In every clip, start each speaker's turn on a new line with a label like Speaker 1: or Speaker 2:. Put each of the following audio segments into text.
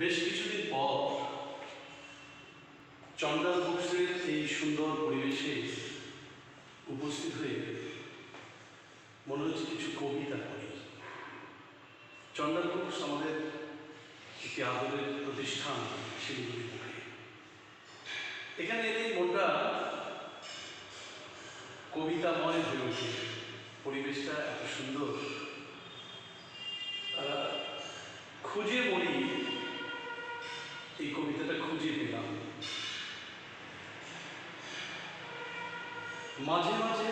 Speaker 1: বেশ কিছুদিন পর চন্দ্রাল বুকসের এই সুন্দর পরিবেশে উপস্থিত হয়ে মনে হচ্ছে কিছু কবিতা পড়ি। চন্দ্রাল বুকস আমাদের একটি আদরের প্রতিষ্ঠান, শিলিগুড়ি এখানে এলেই মনটা কবিতাময় হয়ে ওঠে। পরিবেশটা এত সুন্দর। খুঁজে মরি এই কবিতাটা খুঁজে পেলাম। মাঝে মাঝে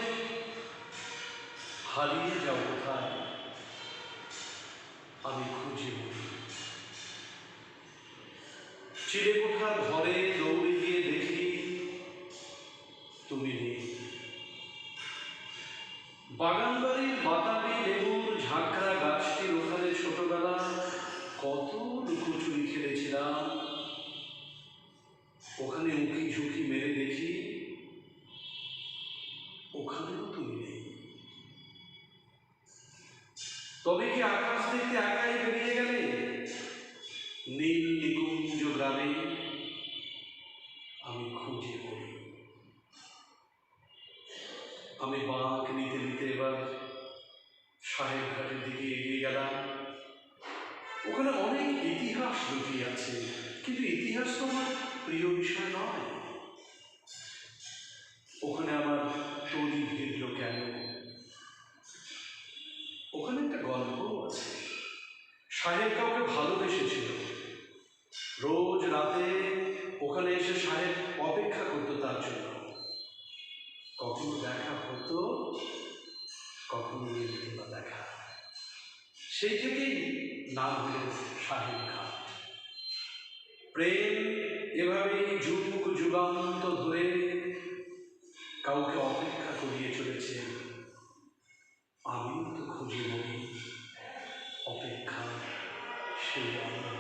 Speaker 1: হারিয়ে যাও কোথায়, আমি খুঁজে মরি চিড়ে কোঠার ঘরে দৌড়ে গিয়ে দেখি তুমি নেই। বাগানবাড়ির বাতাবি লেবুর উঁকি ঝুঁকি মেরে দেখি, ওখানেও তুমি নেই। তবে কি আকাশ দেখতে একাই বেরিয়ে গেলে? নীল নিকুঞ্জ গ্রামে আমি খুঁজে পড়ি। আমি বাঁক নিতে নিতে এবার সাহেব ঘাটের দিকে এগিয়ে গেলাম। ওখানে অনেক ইতিহাস লুকিয়ে আছে, কিন্তু ইতিহাস তো আমার প্রিয় বিষয় নয়। ওখানে আমার তৈরি ভিড়ল কেন? ওখানে একটা গল্প আছে। সাহেব কাউকে ভালোবেসেছিল। রোজ রাতে ওখানে এসে সাহেব অপেক্ষা করতো তার জন্য। কখনো দেখা হতো, কখনো মিলত দেখা। সেই থেকেই নাম হলো সাহেব খান। প্রেম এভাবেই যুগ যুগান্ত ধরে কাউকে অপেক্ষা করিয়ে চলেছে। আমি তো খুঁজে নেই অপেক্ষা সেই আনন্দ